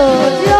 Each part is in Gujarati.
જો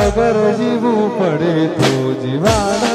બરાબર જીવવું પડે તો જીવાના